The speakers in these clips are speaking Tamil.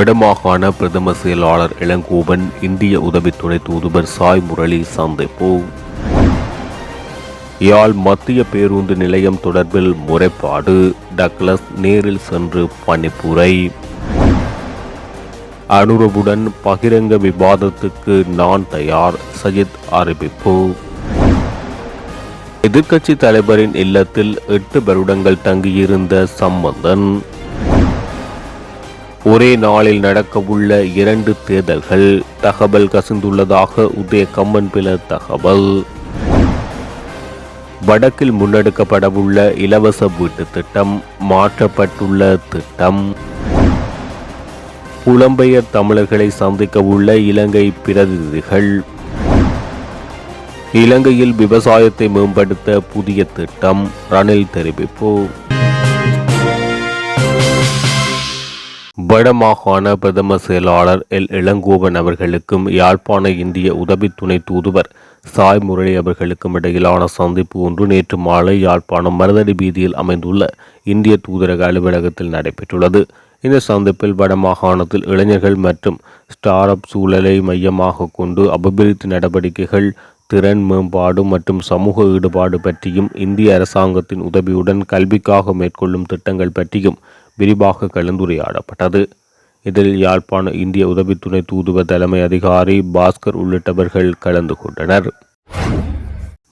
வடமாகாண பிரதம செயலாளர் இளங்கோவன் இந்திய உதவி துணை தூதுவர் சாய் முரளி சந்திப்பு யாழ் மத்திய பேருந்து நிலையம் தொடர்பில் முறைப்பாடு டக்ளஸ் நேரில் சென்று பணிப்புரை. அனுரவுடன் பகிரங்க விவாதத்துக்கு நான் தயார் சஜித் அறிவிப்பு. எதிர்க்கட்சி தலைவரின் இல்லத்தில் எட்டு வருடங்கள் தங்கியிருந்த சம்பந்தன் ஒரே நாளில் நடக்கவுள்ள இரண்டு தேர்தல்கள். தகவல் கசிந்துள்ளதாக உதய கம்மன் பில தகவல். வடக்கில் முன்னெடுக்கப்படவுள்ள இலவச வீட்டு திட்டம் மாற்றப்பட்டுள்ள திட்டம். புலம்பெயர் தமிழர்களை சந்திக்க உள்ள இலங்கை பிரதிநிதிகள். இலங்கையில் விவசாயத்தை மேம்படுத்த புதிய திட்டம் ரணில் தெரிவிப்பு. வடமாகாண பிரதம செயலாளர் எல். இளங்கோவன் அவர்களுக்கும் யாழ்ப்பாண இந்திய உதவி துணை தூதுவர் சாய் முரளி அவர்களுக்கும் இடையிலான சந்திப்பு ஒன்று நேற்று மாலை யாழ்ப்பாணம் மருதடி வீதியில் அமைந்துள்ள இந்திய தூதரக அலுவலகத்தில் நடைபெற்றுள்ளது. இந்த சந்திப்பில் வடமாகாணத்தில் இளைஞர்கள் மற்றும் ஸ்டார் அப் சூழலை மையமாக கொண்டு அபிவிருத்தி நடவடிக்கைகள் திறன் மேம்பாடு மற்றும் சமூக ஈடுபாடு பற்றியும் இந்திய அரசாங்கத்தின் உதவியுடன் கல்விக்காக மேற்கொள்ளும் திட்டங்கள் பற்றியும் விரிவாக கலந்துரையாடப்பட்டது. இதில் யாழ்ப்பாண இந்திய உதவித்துணை தூதுவ தூதுவர் தலைமை அதிகாரி பாஸ்கர் உள்ளிட்டவர்கள் கலந்து கொண்டனர்.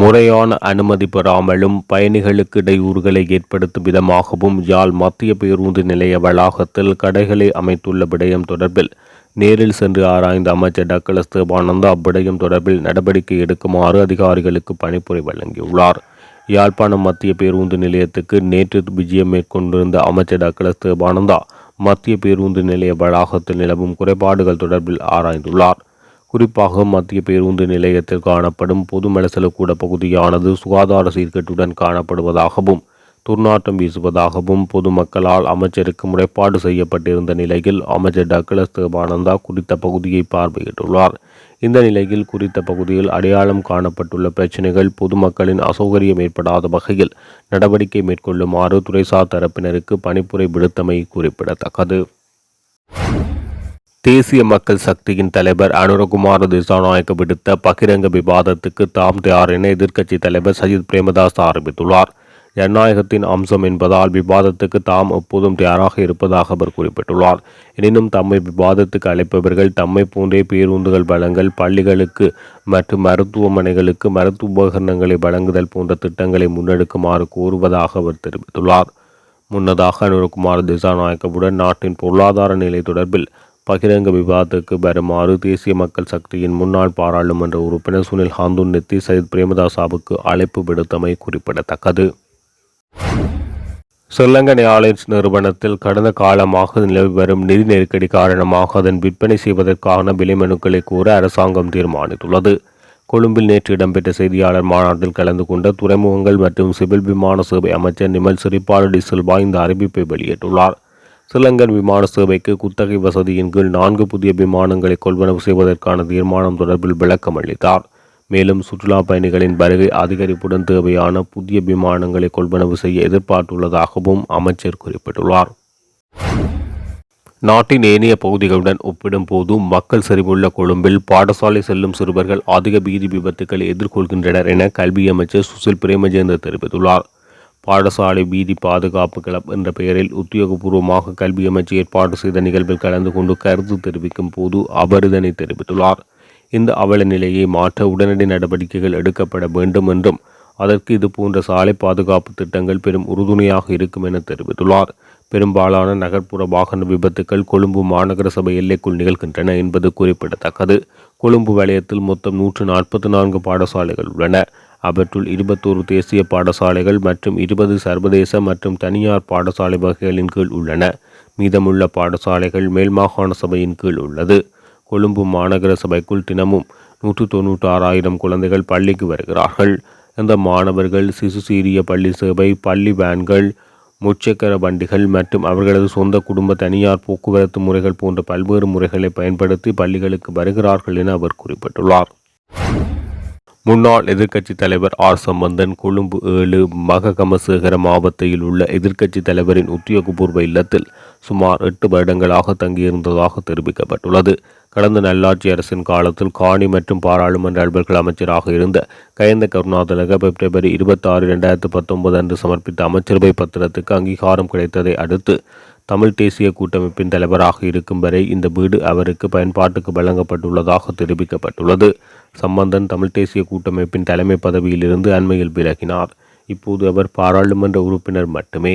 முறையான அனுமதி பெறாமலும் பயணிகளுக்கு இடையூறுகளை ஏற்படுத்தும் விதமாகவும் யாழ் மத்திய பேருந்து நிலைய வளாகத்தில் கடைகளை அமைத்துள்ள விடயம் தொடர்பில் நேரில் சென்று ஆராய்ந்த அமைச்சர் டக்கலஸ் தேவானந்தா அவ்விடயம் தொடர்பில் நடவடிக்கை எடுக்குமாறு அதிகாரிகளுக்கு பணிப்புரை வழங்கியுள்ளார். யாழ்ப்பாணம் மத்திய பேருந்து நிலையத்துக்கு நேற்று விஜயம் மேற்கொண்டிருந்த அமைச்சர் டக்கலஸ் தேவானந்தா மத்திய பேருந்து நிலைய வளாகத்தில் நிலவும் குறைபாடுகள் தொடர்பில் ஆராய்ந்துள்ளார். குறிப்பாக மத்திய பேருந்து நிலையத்தில் காணப்படும் பொது கூட பகுதியானது சுகாதார சீர்கேட்டுடன் காணப்படுவதாகவும் துர்நாற்றம் வீசுவதாகவும் பொதுமக்களால் அமைச்சருக்கு முறைப்பாடு செய்யப்பட்டிருந்த நிலையில் அமைச்சர் டக்ளஸ் தேவானந்தா குறித்த பகுதியை பார்வையிட்டுள்ளார். இந்த நிலையில் குறித்த பகுதியில் அடையாளம் காணப்பட்டுள்ள பிரச்சினைகள் பொதுமக்களின் அசௌகரியம் ஏற்படாத வகையில் நடவடிக்கை மேற்கொள்ளுமாறு துறைசார் தரப்பினருக்கு பணிப்புரை விடுத்தமை குறிப்பிடத்தக்கது. தேசிய மக்கள் சக்தியின் தலைவர் அனுரகுமார திசாநாயக்க விடுத்த பகிரங்க விவாதத்துக்கு தாம் தயார் என எதிர்க்கட்சி தலைவர் சஜித் பிரேமதாஸ் ஆரம்பித்துள்ளார் ஜனநாயகத்தின் அம்சம் என்பதால் விவாதத்துக்கு தாம் எப்போதும் தயாராக இருப்பதாக அவர் குறிப்பிட்டுள்ளார். எனினும் தம்மை விவாதத்துக்கு அழைப்பவர்கள் தம்மை போன்றே பேருந்துகள் வழங்கல் பள்ளிகளுக்கு மற்றும் மருத்துவமனைகளுக்கு மருத்துவ உபகரணங்களை வழங்குதல் போன்ற திட்டங்களை முன்னெடுக்குமாறு கோருவதாக அவர் தெரிவித்துள்ளார். முன்னதாக அனுரகுமார் திசாநாயக்கவுடன் நாட்டின் பொருளாதார நிலை தொடர்பில் பகிரங்க விவாதத்துக்கு வருமாறு தேசிய மக்கள் சக்தியின் முன்னாள் பாராளுமன்ற உறுப்பினர் சுனில் ஹாந்துன் நெத்தி சயித் பிரேமதாசாவுக்கு அழைப்பு விடுத்தமை குறிப்பிடத்தக்கது. ஸ்ரீலங்கன் ஏர்லைன்ஸ் நிறுவனத்தில் கடந்த காலமாக நிலவி வரும் நிதி நெருக்கடி காரணமாக அதன் விற்பனை செய்வதற்கான விலை மனுக்களை கூற அரசாங்கம் தீர்மானித்துள்ளது. கொழும்பில் நேற்று இடம்பெற்ற செய்தியாளர் மாநாட்டில் கலந்து கொண்ட துறைமுகங்கள் மற்றும் சிவில் விமான சேவை அமைச்சர் நிமல் சிறிபால டிசில்வா இந்த அறிவிப்பை வெளியிட்டுள்ளார். ஸ்ரீலங்கன் விமான சேவைக்கு குத்தகை வசதியின் கீழ் நான்கு புதிய விமானங்களை கொள்வனவு செய்வதற்கான தீர்மானம் தொடர்பில் விளக்கம் அளித்தார். மேலும் சுற்றுலா பயணிகளின் வருகை அதிகரிப்புடன் தேவையான புதிய விமானங்களை கொள்வனவு செய்ய எதிர்பார்த்துள்ளதாகவும் அமைச்சர் குறிப்பிட்டுள்ளார். நாட்டின் ஏனைய பகுதிகளுடன் ஒப்பிடும்போது மக்கள் செறிவுள்ள கொழும்பில் பாடசாலை செல்லும் சிறுவர்கள் அதிக பீதி விபத்துக்களை எதிர்கொள்கின்றனர் என கல்வி அமைச்சர் சுசில் பிரேமஜேந்தர் தெரிவித்துள்ளார். பாடசாலை வீதி பாதுகாப்பு கிளப் என்ற பெயரில் உத்தியோகபூர்வமாக கல்வி அமைச்சு ஏற்பாடு செய்த நிகழ்வில் கலந்து கொண்டு கருத்து தெரிவிக்கும் போது அவர் இதனை தெரிவித்துள்ளார். இந்த அவல நிலையை மாற்ற உடனடி நடவடிக்கைகள் எடுக்கப்பட வேண்டும் என்றும் அதற்கு இது போன்ற சாலை பாதுகாப்பு திட்டங்கள் பெரும் உறுதுணையாக இருக்கும் என தெரிவித்துள்ளார். பெரும்பாலான நகர்ப்புற வாகன விபத்துக்கள் கொழும்பு மாநகர சபை எல்லைக்குள் நிகழ்கின்றன என்பது குறிப்பிடத்தக்கது. கொழும்பு வலயத்தில் மொத்தம் நூற்று நாற்பத்தி நான்கு பாடசாலைகள் உள்ளன. அவற்றுள் இருபத்தோரு தேசிய பாடசாலைகள் மற்றும் இருபது சர்வதேச மற்றும் தனியார் பாடசாலை வகைகளின் கீழ் உள்ளன. மீதமுள்ள பாடசாலைகள் மேல் மாகாண சபையின் கீழ் உள்ளது. கொழும்பு மாநகர சபைக்குள் தினமும் நூற்று தொண்ணூற்றி ஆறாயிரம் குழந்தைகள் பள்ளிக்கு வருகிறார்கள். இந்த மாணவர்கள் சிசு சீரிய பள்ளி சேவை பள்ளி வேன்கள் முச்சக்கர வண்டிகள் மற்றும் அவர்களது சொந்த குடும்ப தனியார் போக்குவரத்து முறைகள் போன்ற பல்வேறு முறைகளை பயன்படுத்தி பள்ளிகளுக்கு வருகிறார்கள் என அவர் குறிப்பிட்டுள்ளார். முன்னாள் எதிர்க்கட்சி தலைவர் ஆர். சம்பந்தன் கொழும்பு ஏழு மககமசேகர மாவட்டத்தில் உள்ள எதிர்க்கட்சி தலைவரின் உத்தியோகபூர்வ இல்லத்தில் சுமார் எட்டு வருடங்களாக தங்கியிருந்ததாக தெரிவிக்கப்பட்டுள்ளது. கடந்த நல்லாட்சி அரசின் காலத்தில் காணி மற்றும் பாராளுமன்ற அலுவல்கள் அமைச்சராக இருந்த கயந்த கருணாதிலக பிப்ரவரி இருபத்தி ஆறு இரண்டாயிரத்து பத்தொன்பது அன்று சமர்ப்பித்த அமைச்சரவை பத்திரத்துக்கு அங்கீகாரம் கிடைத்ததை அடுத்து தமிழ் தேசிய கூட்டமைப்பின் தலைவராக இருக்கும் வரை இந்த வீடு அவருக்கு பயன்பாட்டுக்கு வழங்கப்பட்டுள்ளதாக தெரிவிக்கப்பட்டுள்ளது. சம்பந்தன் தமிழ் தேசிய கூட்டமைப்பின் தலைமை பதவியிலிருந்து அண்மையில் விலகினார். இப்போது அவர் பாராளுமன்ற உறுப்பினர் மட்டுமே.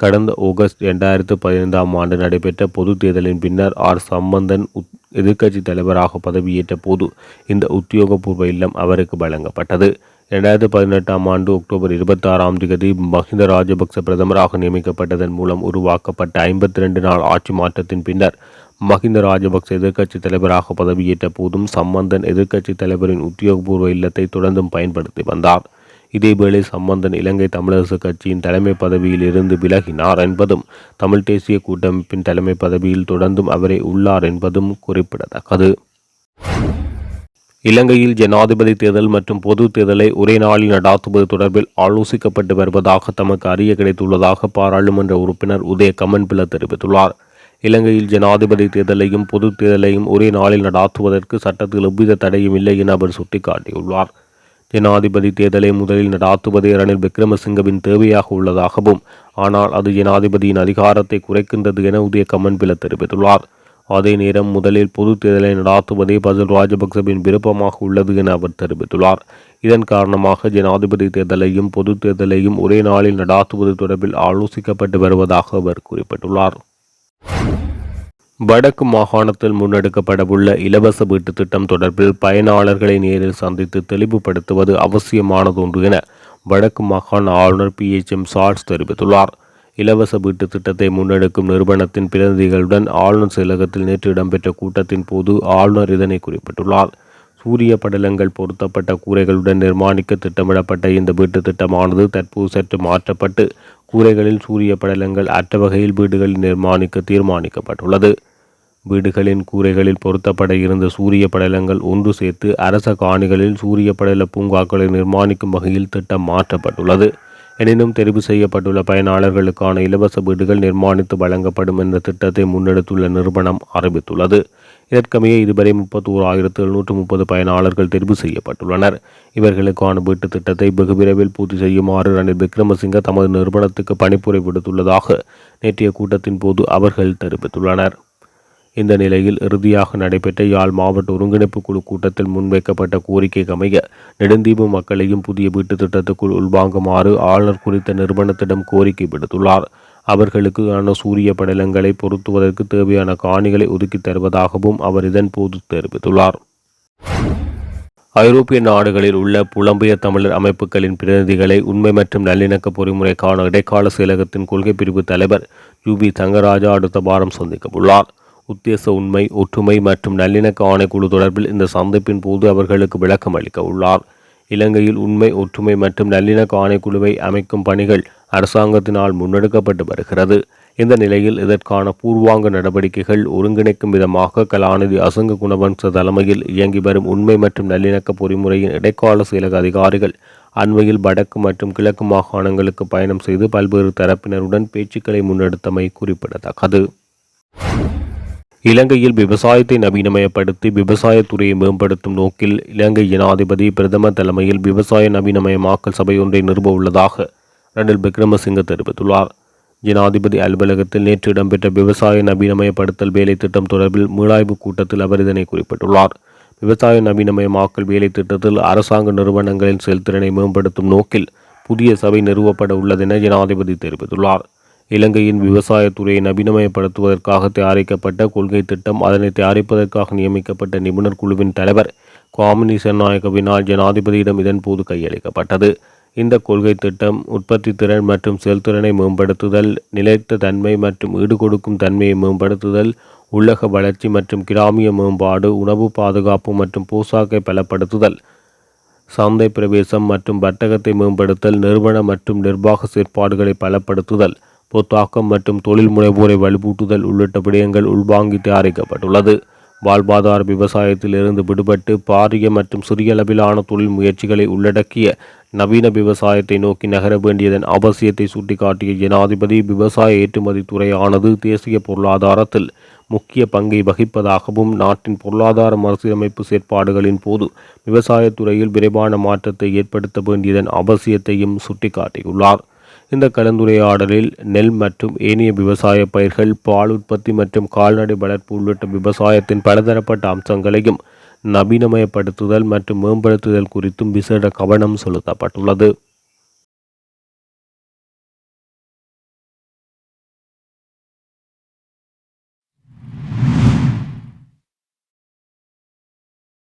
கடந்த ஆகஸ்ட் இரண்டாயிரத்து பதினைந்தாம் ஆண்டு நடைபெற்ற பொது தேர்தலின் பின்னர் ஆர். சம்பந்தன் எதிர்க்கட்சி தலைவராக பதவியேற்ற போது இந்த உத்தியோகபூர்வ இல்லம் அவருக்கு வழங்கப்பட்டது. இரண்டாயிரத்து பதினெட்டாம் ஆண்டு அக்டோபர் இருபத்தி ஆறாம் தேதி மஹிந்த ராஜபக்ச பிரதமராக நியமிக்கப்பட்டதன் மூலம் உருவாக்கப்பட்ட ஐம்பத்தி ரெண்டு நாள் ஆட்சி மாற்றத்தின் பின்னர் மஹிந்த ராஜபக்ச எதிர்க்கட்சி தலைவராக பதவியேற்ற போதும் சம்பந்தன் எதிர்க்கட்சி தலைவரின் உத்தியோகபூர்வ இல்லத்தை தொடர்ந்தும் பயன்படுத்தி வந்தார். இதேவேளை சம்பந்தன் இலங்கை தமிழரசு கட்சியின் தலைமை பதவியில் இருந்து விலகினார் என்பதும் தமிழ் தேசிய கூட்டமைப்பின் தலைமை பதவியில் தொடர்ந்தும் அவரே உள்ளார் என்பதும் குறிப்பிடத்தக்கது. இலங்கையில் ஜனாதிபதி தேர்தல் மற்றும் பொது தேர்தலை ஒரே நாளில் நடாத்துவது தொடர்பில் ஆலோசிக்கப்பட்டு வருவதாக தமக்கு அறிய கிடைத்துள்ளதாக பாராளுமன்ற உறுப்பினர் உதய கமன்பில தெரிவித்துள்ளார். இலங்கையில் ஜனாதிபதி தேர்தலையும் பொது தேர்தலையும் ஒரே நாளில் நடாத்துவதற்கு சட்டத்தில் எவ்வித தடையும் இல்லை என அவர் சுட்டிக்காட்டியுள்ளார். ஜனாதிபதி தேர்தலை முதலில் நடாத்துவதே ரணில் விக்ரமசிங்கவின் தேவையாக உள்ளதாகவும் ஆனால் அது ஜனாதிபதியின் அதிகாரத்தை குறைக்கின்றது என உதய கமன்பில தெரிவித்துள்ளார். அதே நேரம் முதலில் பொது தேர்தலை நடாத்துவதே பசில் ராஜபக்சவின் விருப்பமாக உள்ளது என அவர் தெரிவித்துள்ளார். இதன் காரணமாக ஜனாதிபதி தேர்தலையும் பொது தேர்தலையும் ஒரே நாளில் நடாத்துவது தொடர்பில் ஆலோசிக்கப்பட்டு வருவதாக அவர் குறிப்பிட்டுள்ளார். வடக்கு மாகாணத்தில் முன்னெடுக்கப்படவுள்ள இலவச வீட்டு திட்டம் தொடர்பில் பயனாளர்களை நேரில் சந்தித்து தெளிவுபடுத்துவது அவசியமானது ஒன்று என வடக்கு மாகாண ஆளுநர் பி. எச். எம். சார்ஸ் தெரிவித்துள்ளார். இலவச வீட்டு திட்டத்தை முன்னெடுக்கும் நிறுவனத்தின் பிரதிநிதிகளுடன் ஆளுநர் செயலகத்தில் நேற்று இடம்பெற்ற கூட்டத்தின் போது ஆளுநர் இதனை குறிப்பிட்டுள்ளார். சூரிய படலங்கள் பொருத்தப்பட்ட கூரைகளுடன் நிர்மாணிக்க திட்டமிடப்பட்ட இந்த வீட்டு திட்டமானது தற்போது சற்று மாற்றப்பட்டு கூரைகளில் சூரிய படலங்கள் அற்ற வகையில் வீடுகளில் நிர்மாணிக்க தீர்மானிக்கப்பட்டுள்ளது. வீடுகளின் கூரைகளில் பொருத்தப்பட இருந்த சூரிய படலங்கள் ஒன்று சேர்த்து அரச காணிகளில் சூரிய படல பூங்காக்களை நிர்மாணிக்கும் வகையில் திட்டம் மாற்றப்பட்டுள்ளது. எனினும் தெரிவு செய்யப்பட்டுள்ள பயனாளர்களுக்கான இலவச வீடுகள் நிர்மாணித்து வழங்கப்படும் என்ற திட்டத்தை முன்னெடுத்துள்ள நிறுவனம் அறிவித்துள்ளது. இதற்கமைய இதுவரை முப்பத்தோரு ஆயிரத்து எழுநூற்று முப்பது பயனாளர்கள் தெரிவு செய்யப்பட்டுள்ளனர். இவர்களுக்கான வீட்டு திட்டத்தை வெகு விரைவில் பூர்த்தி செய்யுமாறு ரணில் விக்ரமசிங்க தமது நிறுவனத்துக்கு பணிப்புரை விடுத்துள்ளதாக நேற்றைய கூட்டத்தின் போது அவர்கள் தெரிவித்துள்ளனர். இந்த நிலையில் இறுதியாக நடைபெற்ற யாழ் மாவட்ட ஒருங்கிணைப்பு குழு கூட்டத்தில் முன்வைக்கப்பட்ட கோரிக்கைக்கு அமைய நெடுந்தீவு மக்களையும் புதிய வீட்டு திட்டத்துக்குள் உள்வாங்குமாறு ஆளுநர் குறித்த நிறுவனத்திடம் கோரிக்கை விடுத்துள்ளார். அவர்களுக்கான சூரிய படலங்களை பொருத்துவதற்கு தேவையான காணிகளை ஒதுக்கித் தருவதாகவும் அவர் இதன்போது தெரிவித்துள்ளார். ஐரோப்பிய நாடுகளில் உள்ள புலம்பெயர் தமிழர் அமைப்புகளின் பிரதிநிதிகளை உண்மை மற்றும் நல்லிணக்க பொறிமுறைக்கான இடைக்கால செயலகத்தின் கொள்கை பிரிவு தலைவர் யூ பி தங்கராஜா அடுத்த வாரம் சந்திக்க உள்ளார் உத்தேச உண்மை ஒற்றுமை மற்றும் நல்லிணக்க ஆணைக்குழு தொடர்பில் இந்த சந்திப்பின் போது அவர்களுக்கு விளக்கம் அளிக்க உள்ளார். இலங்கையில் உண்மை ஒற்றுமை மற்றும் நல்லிணக்க ஆணைக்குழுவை அமைக்கும் பணிகள் அரசாங்கத்தினால் முன்னெடுக்கப்பட்டு வருகிறது. இந்த நிலையில் இதற்கான பூர்வாங்க நடவடிக்கைகள் ஒருங்கிணைக்கும் விதமாக கலாநிதி அசங்க குணவம்ச தலைமையில் இயங்கி வரும் உண்மை மற்றும் நல்லிணக்க பொறிமுறையின் இடைக்கால செயலக அதிகாரிகள் அண்மையில் வடக்கு மற்றும் கிழக்கு மாகாணங்களுக்கு பயணம் செய்து பல்வேறு தரப்பினருடன் பேச்சுக்களை முன்னெடுத்தமை குறிப்பிடத்தக்கது. இலங்கையில் விவசாயத்தை நவீனமயப்படுத்தி விவசாயத்துறையை மேம்படுத்தும் நோக்கில் இலங்கை ஜனாதிபதி பிரதமர் தலைமையில் விவசாய நவீனமயமாக்கல் சபை ஒன்றை நிறுவ உள்ளதாக ரணில் விக்ரமசிங்க தெரிவித்துள்ளார். ஜனாதிபதி அலுவலகத்தில் நேற்று இடம்பெற்ற விவசாய நவீனமயப்படுத்தல் வேலை திட்டம் தொடர்பில் மீளாய்வு கூட்டத்தில் அவர் இதனை குறிப்பிட்டுள்ளார். விவசாய நவீனமயமாக்கல் வேலை திட்டத்தில் அரசாங்க நிறுவனங்களின் செயல்திறனை மேம்படுத்தும் நோக்கில் புதிய சபை நிறுவப்பட உள்ளதென ஜனாதிபதி தெரிவித்துள்ளார். இலங்கையின் விவசாயத்துறையை நவீனமயப்படுத்துவதற்காக தயாரிக்கப்பட்ட கொள்கை திட்டம் அதனை தயாரிப்பதற்காக நியமிக்கப்பட்ட நிபுணர் குழுவின் தலைவர் காமினிசன் சென்னாயகவினால் ஜனாதிபதியிடம் இதன்போது கையளிக்கப்பட்டது. இந்த கொள்கை திட்டம் உற்பத்தி திறன் மற்றும் செயல்திறனை மேம்படுத்துதல் நிலைத்த தன்மை மற்றும் ஈடுகொடுக்கும் தன்மையை மேம்படுத்துதல் உள்ளக வளர்ச்சி மற்றும் கிராமிய மேம்பாடு உணவு பாதுகாப்பு மற்றும் போசாக்கை பலப்படுத்துதல் சந்தை பிரவேசம் மற்றும் வர்த்தகத்தை மேம்படுத்தல் நிறுவன மற்றும் நிர்வாக செயற்பாடுகளை பலப்படுத்துதல் புத்தாக்கம் மற்றும் தொழில் முனைவோரை வலுப்பூட்டுதல் உள்ளிட்ட விடயங்கள் உள்வாங்கி தயாரிக்கப்பட்டுள்ளது. வாழ்வாதார விவசாயத்தில் இருந்து விடுபட்டு பாரிய மற்றும் சிறிய அளவிலான தொழில் முயற்சிகளை உள்ளடக்கிய நவீன விவசாயத்தை நோக்கி நகர வேண்டியதன் அவசியத்தை சுட்டிக்காட்டிய ஜனாதிபதி விவசாய ஏற்றுமதி துறையானது தேசிய பொருளாதாரத்தில் முக்கிய பங்கை வகிப்பதாகவும் நாட்டின் பொருளாதார மறுசீரமைப்பு செயற்பாடுகளின் போது விவசாயத்துறையில் விரைவான மாற்றத்தை ஏற்படுத்த வேண்டியதன் அவசியத்தையும் சுட்டிக்காட்டியுள்ளார். இந்த கலந்துரையாடலில் நெல் மற்றும் ஏனைய விவசாய பயிர்கள் பால் உற்பத்தி மற்றும் கால்நடை வளர்ப்பு உள்ளிட்ட விவசாயத்தின் பலதரப்பட்ட அம்சங்களையும் நவீனமயப்படுத்துதல் மற்றும் மேம்படுத்துதல் குறித்தும் விசேட கவனம் செலுத்தப்பட்டுள்ளது.